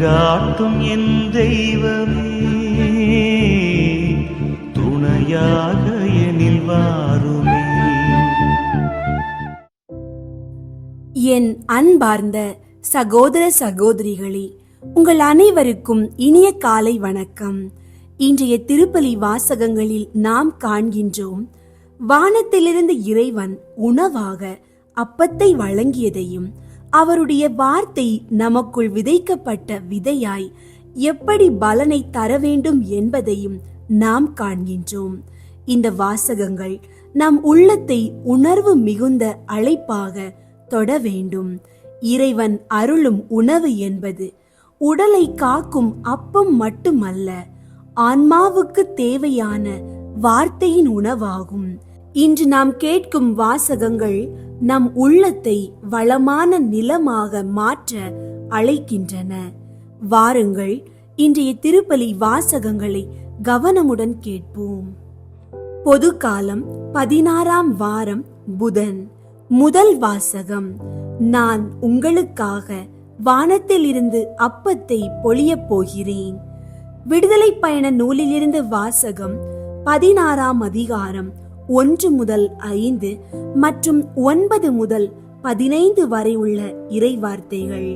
வழிகாட்டும் என் தெய்வமே. துணையாக எனில் வாருமே. என் அன்பார்ந்த சகோதர சகோதரிகளே உங்கள் அனைவருக்கும் இனிய காலை வணக்கம். இன்றைய திருப்பலி வாசகங்களில் நாம் காண்கின்றோம் வானத்திலிருந்து இறைவன் உணவாக அப்பத்தை வழங்கியதையும் அவருடைய வார்த்தை நமக்குள் விதைக்கப்பட்ட விதையாய் எப்படி பலனை தர வேண்டும் என்பதையும் நாம் காண்கின்றோம். இந்த வாசகங்கள் நம் உள்ளத்தை உணர்வு மிகுந்த அழைப்பாக தொட வேண்டும். இறைவன் அருளும் உணவு என்பது உடலை காக்கும் அப்பம் மட்டுமல்ல ஆன்மாவுக்கு தேவையான வார்த்தையின் உணவாகும். இன்று நாம் கேட்கும் வாசகங்கள் நம் உள்ளத்தை வளமான நிலமாக மாற்ற அழைக்கின்றன. வாருங்கள் இன்றைய திருப்பலி வாசகங்களை கவனமுடன் கேட்போம். பொது காலம் பதினாறாம் வாரம் புதன். முதல் வாசகம். நான் உங்களுக்காக வானத்திலிருந்து அப்பத்தை பொழியப் போகிறேன். விடுதலை பயண நூலிலிருந்து வாசகம் பதினாறாம் அதிகாரம் ஒன்று முதல் ஐந்து மற்றும் ஒன்பது முதல் பதினைந்து வரை உள்ள இறைவார்த்தைகள்.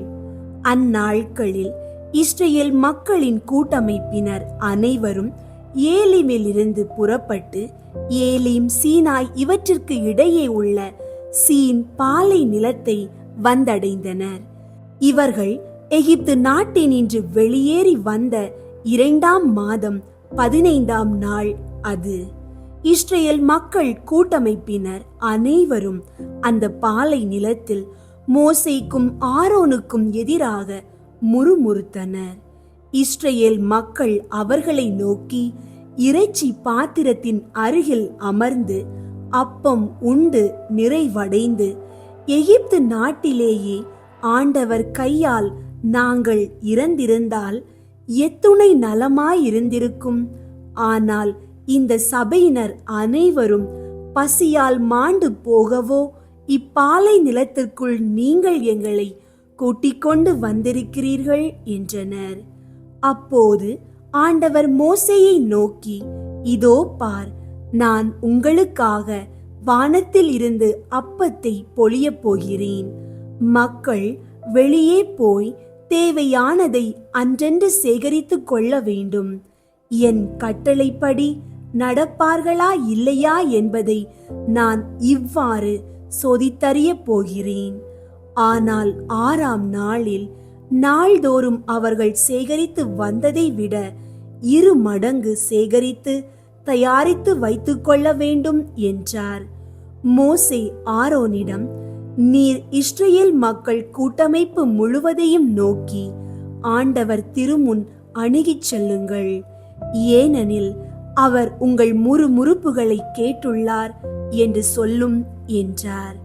அந்நாட்களில் இஸ்ரேல் மக்களின் கூட்டமைப்பினர் அனைவரும் ஏலிமிலிருந்து புறப்பட்டு ஏலிம் சீனாய் இவற்றிற்கு இடையே உள்ள சீன் பாலை நிலத்தை வந்தடைந்தனர். இவர்கள் எகிப்து நாட்டினின்று வெளியேறி வந்த இரண்டாம் மாதம் பதினைந்தாம் நாள் அது. இஸ்ரேல் மக்கள் கூட்டமைப்பினர் அனைவரும் அந்த பாலை நிலத்தில் மோசைக்கும் ஆரோனுக்கும் எதிராக முறுமுறுத்தனர். இஸ்ரேல் மக்கள் அவர்களை நோக்கி இறைச்சி பாத்திரத்தின் அருகில் அமர்ந்து அப்பம் உண்டு நிறைவடைந்து எகிப்து நாட்டிலேயே ஆண்டவர் கையால் நாங்கள் இறந்திருந்தால் எத்துணை நலமாயிருந்திருக்கும். ஆனால் இந்த சபையினர் அனைவரும் பசியால் மாண்டு போகவோ இப்பாலை நிலத்திற்குள் நீங்கள் எங்களை கூட்டிக் கொண்டு வந்திருக்கிறீர்கள் என்றனர். அப்போது ஆண்டவர் மோசையை நோக்கி இதோ பார் நான் உங்களுக்காக வானத்தில் இருந்து அப்பத்தை பொழியப் போகிறேன். மக்கள் வெளியே போய் தேவையானதை அன்றென்று சேகரித்துக் கொள்ள வேண்டும். என் கட்டளைப்படி நடப்பார்களா இல்லையா என்பதை நான் இவ்வாறு சோதித்தறியப் போகிறேன். ஆனால் ஆறாம் நாளில் நாள்தோறும் அவர்கள் சேகரித்து வந்ததை விட இரு மடங்கு சேகரித்து தயாரித்து வைத்துக் கொள்ள வேண்டும் என்றார். மோசே ஆரோனிடம் நீர் இஸ்ரேல் மக்கள் கூட்டமைப்பு முழுவதையும் நோக்கி ஆண்டவர் திருமுன் அணுகிச் செல்லுங்கள். ஏனெனில் அவர் உங்கள் முறுமுறுப்புகளை கேட்டுள்ளார் என்று சொல்லும் என்றார்.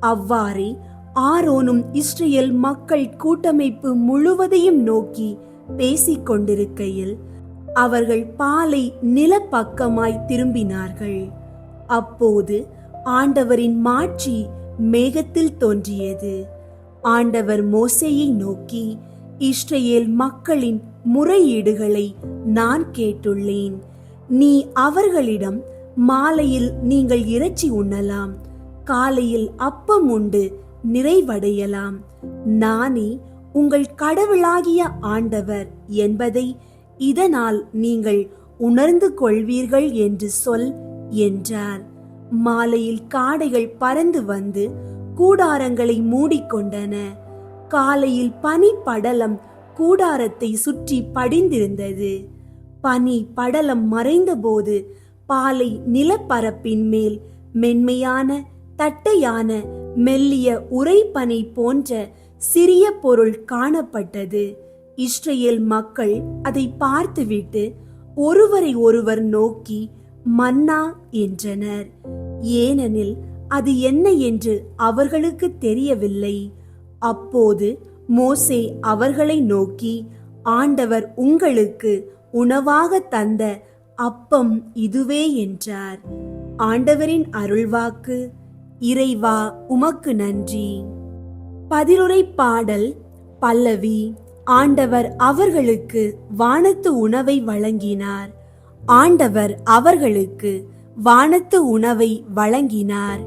அவ்வாறே ஆரோனும் இஸ்ரேல் மக்கள் கூட்டமைப்பு முழுவதையும் நோக்கி பேசிக் கொண்டிருக்கையில் அவர்கள் பாலை நிலப்பக்கமாய் திரும்பினார்கள். அப்போது ஆண்டவரின் மாட்சி மேகத்தில் தோன்றியது. ஆண்டவர் மோசையை நோக்கி இஸ்ரேல் மக்களின் முறையீடுகளை நான் கேட்டுள்ளேன். நீ அவர்களிடம் மாலையில் நீங்கள் இறைச்சி உண்ணலாம் காலையில் அப்பம் உண்டு நிறைவடையலாம். நானே உங்கள் கடவுளாகிய ஆண்டவர் என்பதை இதனால் நீங்கள் உணர்ந்து கொள்வீர்கள் என்று சொல் என்றார். மாலையில் காடைகள் பறந்து வந்து கூடாரங்களை மூடிக்கொண்டன. காலையில் பனி படலம் கூடாரத்தை சுற்றி படிந்திருந்தது. பனி படலம் மறைந்தபோது பாலை நிலப்பரப்பின் மேல் மென்மையான தட்டையான மெல்லிய உரைப்பனை போன்ற சிறிய பொருள் காணப்பட்டது. இஸ்ரேல் மக்கள் அதை பார்த்துவிட்டு ஒருவரை ஒருவர் நோக்கி மன்னா என்றனர். ஏனெனில் அது என்ன என்று அவர்களுக்கு தெரியவில்லை. அப்போது மோசே அவர்களை நோக்கி ஆண்டவர் உங்களுக்கு உணவாக தந்த அப்பம் இதுவே என்றார். ஆண்டவரின் அருள்வாக்கு இறைவா உமக்கு நன்றி. பதிலுரை பாடல் பல்லவி ஆண்டவர் அவர்களுக்கு வானத்து உணவை வழங்கினார். ஆண்டவர் அவர்களுக்கு வானத்து உணவை வழங்கினார்.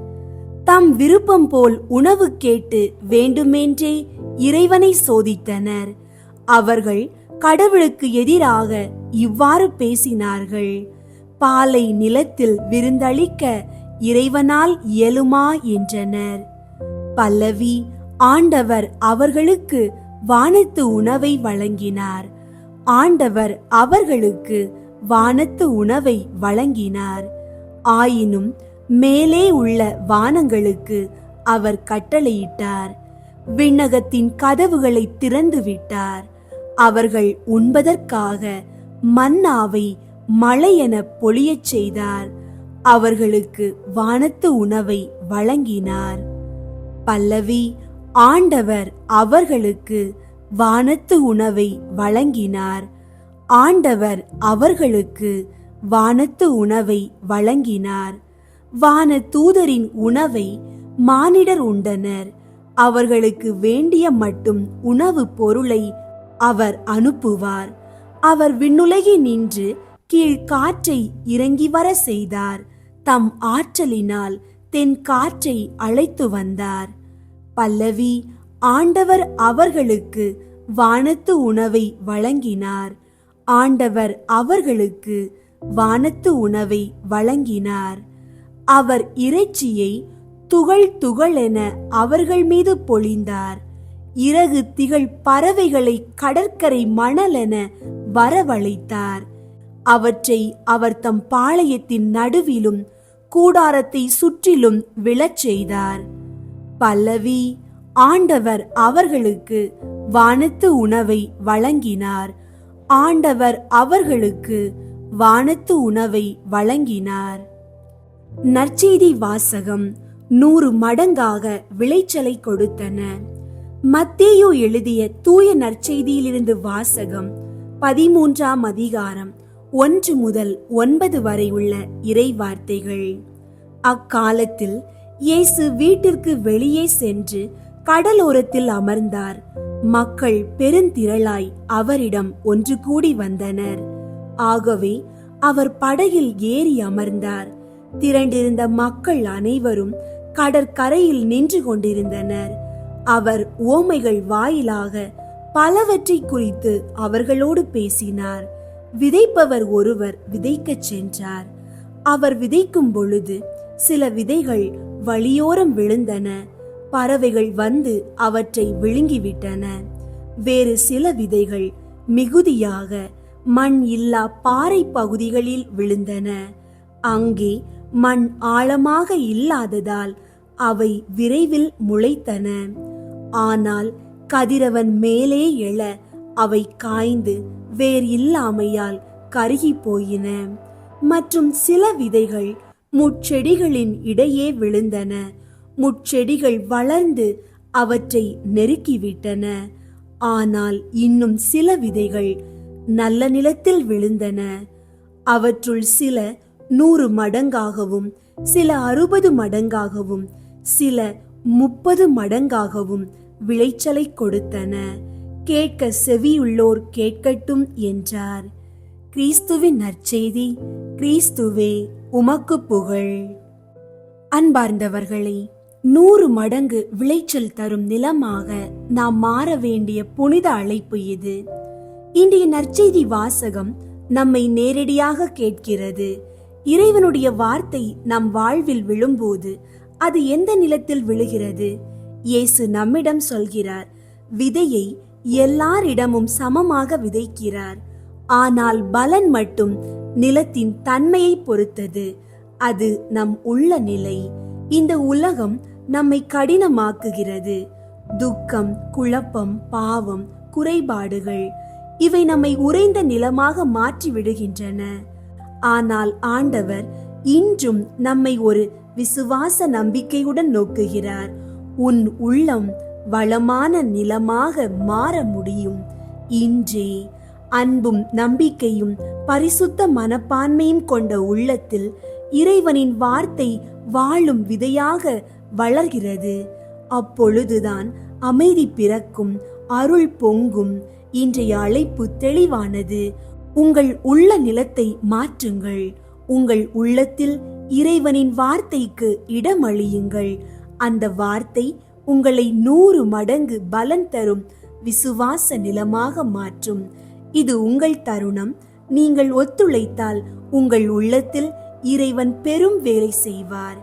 தம் விருப்பம் போல் உணவு கேட்டு வேண்டுமென்றே இறைவனை சோதித்தனர். அவர்கள் கடவுளுக்கு எதிராக இவ்வாறு பேசினார்கள். பாலை நிலத்தில் விருந்தளிக்க இறைவனால் இயலுமா என்றனர். பல்லவி ஆண்டவர் அவர்களுக்கு வானத்து உணவை வழங்கினார். ஆண்டவர் அவர்களுக்கு வானத்து உணவை வழங்கினார். ஆயினும் மேலே உள்ள வானங்களுக்கு அவர் கட்டளையிட்டார். விண்ணகத்தின் கதவுகளை திறந்து விட்டார் அவர்கள் உண்பதற்காக மன்னாவை மழையென பொழியச் செய்தார். அவர்களுக்கு வானத்து உணவை வழங்கினார். பல்லவி ஆண்டவர் அவர்களுக்கு வானத்து உணவை வழங்கினார். ஆண்டவர் அவர்களுக்கு வானத்து உணவை வழங்கினார். வான தூதரின் உணவை மானிடர் உண்டனர். அவர்களுக்கு வேண்டிய மட்டும் உணவு பொருளை அவர் அனுப்புவார். அவர் விண்ணுலகி நின்று கீழ் காற்றை இறங்கி வர செய்தார். தம் ஆற்றலினால் தென் காற்றை அழைத்து வந்தார். பல்லவி ஆண்டவர் அவர்களுக்கு வானத்து உணவை வழங்கினார். ஆண்டவர் அவர்களுக்கு வானத்து உணவை வழங்கினார். அவர் இறைச்சியை துகள் துகள் என அவர்கள் மீது பொழிந்தார். இறகு திகழ் பறவைகளை கடற்கரை மணலென வரவழைத்தார். அவற்றை அவர் தம் பாளையத்தின் நடுவிலும் கூடாரத்தை சுற்றிலும் விழச் செய்தார். பல்லவி ஆண்டவர் அவர்களுக்கு வானத்து உணவை வழங்கினார். ஆண்டவர் அவர்களுக்கு வானத்து உணவை வழங்கினார். நற்செய்தி வாசகம் நூறு மடங்காக விளைச்சலை கொடுத்தன. மத்தேயோ எழுதிய தூய நற்செய்தியிலிருந்து வாசகம் பதிமூன்றாம் அதிகாரம் ஒன்று முதல் ஒன்பது வரை உள்ள இறை வார்த்தைகள் அக்காலத்தில் இயேசு வீட்டிற்கு வெளியே சென்று கடலோரத்தில் அமர்ந்தார். மக்கள் பெருந்திரளாய் அவரிடம் ஒன்று கூடி வந்தனர். ஆகவே அவர் படகில் ஏறி அமர்ந்தார். திரண்டிருந்த மக்கள் அனைவரும் கடற்கரையில் நின்று கொண்டிருந்தனர். அவர் ஓமைகள் வாயிலாக பலவற்றை குறித்து அவர்களோடு பேசினார். விதைப்பவர் ஒருவர் விதைக்கச் சென்றார். அவர் விதைக்கும் பொழுது சில விதைகள் வழியோரம் விழுந்தன. பறவைகள் வந்து அவற்றை விழுங்கிவிட்டன. வேறு சில விதைகள் மிகுதியாக மண் இல்லா பாறை பகுதிகளில் விழுந்தன. அங்கே மண் ஆழமாக இல்லாததால் அவை விரைவில் முளைத்தன. ஆனால் கதிரவன் மேலே எழ அவை காய்ந்து வேர் இல்லாமையால் கருகி போயின. மற்றும் சில விதைகள் முட்செடிகளின் இடையே விழுந்தன. முட்செடிகள் வளர்ந்து அவற்றை நெருக்கிவிட்டன. ஆனால் இன்னும் சில விதைகள் நல்ல நிலத்தில் விழுந்தன. அவற்றுள் சில நூறு மடங்காகவும் சில அறுபது மடங்காகவும் சில முப்பது மடங்காகவும் விளைச்சலை கொடுத்தன. கேட்க செவியுள்ளோர் கேட்கட்டும் என்றார். கிறிஸ்துவின் நற்செய்தி கிறிஸ்துவே உமக்கு புகழ். அன்பார்ந்தவர்களே நூறு மடங்கு விளைச்சல் தரும் நிலமாக நாம் மாற வேண்டிய புனித அழைப்பு இது. இன்றைய நற்செய்தி வாசகம் நம்மை நேரடியாக கேட்கிறது. இறைவனுடைய வார்த்தை நம் வாழ்வில் விழும்போது அது எந்த நிலத்தில் விழுகிறது? இயேசு நம்மிடம் சொல்கிறார் விதையை எல்லாரிடமும் சமமாக விதைக்கிறார். ஆனால் பலன் மட்டும் நிலத்தின் தன்மையை பொறுத்தது. அது நம் உள்ள நிலை. இந்த உலகம் நம்மை கடினமாக்குகிறது. துக்கம் குழப்பம் பாவம் குறைபாடுகள் இவை நம்மை உறைந்த நிலமாக மாற்றி விடுகின்றன ஆனால் ஆண்டவர் இன்றும் நம்மை ஒரு விசுவாச நம்பிக்கையுடன் நோக்குகிறார். உன் உள்ளம் வளமான நிலமாக மாற முடியும். இன்றே அன்பும் நம்பிக்கையும் பரிசுத்த மனப்பான்மையும் கொண்ட உள்ளத்தில் இறைவனின் வார்த்தை வாழும் விதையாக வளர்கிறது. அப்பொழுதுதான் அமைதி பிறக்கும் அருள் பொங்கும். இன்றைய அழைப்பு தெளிவானது. உங்கள் உள்ள நிலத்தை மாற்றுங்கள். உங்கள் உள்ளத்தில் இறைவனின் வார்த்தைக்கு இடமளியுங்கள். அந்த வார்த்தை உங்களை நூறு மடங்கு பலன் தரும். விசுவாச நிலமாக மாற்றும். இது உங்கள் தருணம். நீங்கள் ஒத்துழைத்தால் உங்கள் உள்ளத்தில் இறைவன் பெரும் வேலை செய்வார்.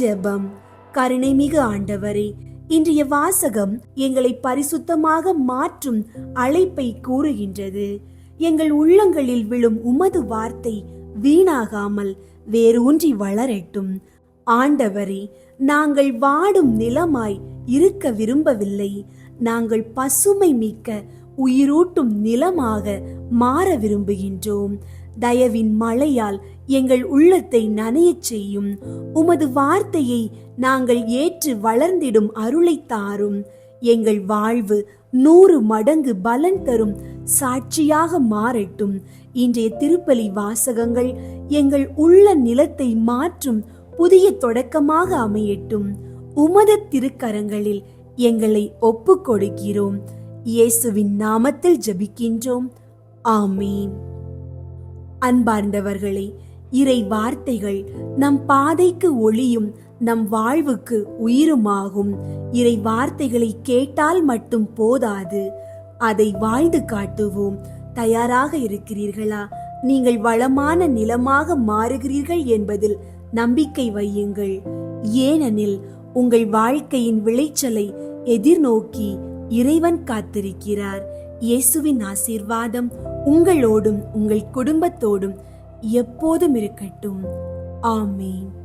ஜெபம். கருணைமிகு ஆண்டவரே இன்றைய வாசகம் எங்களை பரிசுத்தமாக மாற்றும் அழைப்பை கூறுகின்றது. எங்கள் உள்ளங்களில் விழும் உமது வார்த்தை வீணாகாமல் வேரூன்றி வளரட்டும். ஆண்டவரே நாங்கள் வாடும் நிலமாய் இருக்க விரும்பவில்லை. நாங்கள் பசுமை மிக்க உயிரூட்டும் நிலமாக மாற விரும்புகின்றோம். தயவின் மழையால் எங்கள் உள்ளத்தை நனையச் செய்யும். உமது வார்த்தையை நாங்கள் ஏற்று வளர்ந்திடும் அருளை தாரும். எங்கள் வாழ்வு நூறு மடங்கு பலன் தரும் சாட்சியாக மாறட்டும். இன்றைய திருப்பலி வாசகங்கள் எங்கள் உள்ள நிலத்தை மாற்றும் புதிய தொடக்கமாக அமையட்டும். உமது திருக்கரங்களில் எங்களை ஒப்புக் கொடுக்கிறோம் இயேசுவின் நாமத்தில் ஜபிக்கின்றோம். ஆமீன். அன்பார்ந்தவர்களே இறை வார்த்தைகள் நம் பாதைக்கு ஒளியும் நம் வாழ்வுக்கு உயிருமாகும். இறை வார்த்தைகளை கேட்டால் மட்டும் போதாது. அதை வாழ்ந்து காட்டுவோம். தயாராக இருக்கிறீர்களா? நீங்கள் வளமான நிலமாக மாறுகிறீர்கள் என்பதில் நம்பிக்கை வையுங்கள். ஏனெனில் உங்கள் வாழ்க்கையின் விளைச்சலை எதிர்நோக்கி இறைவன் காத்திருக்கிறார். இயேசுவின் ஆசீர்வாதம் உங்களோடும் உங்கள் குடும்பத்தோடும் எப்போதும் இருக்கட்டும். ஆமீன்.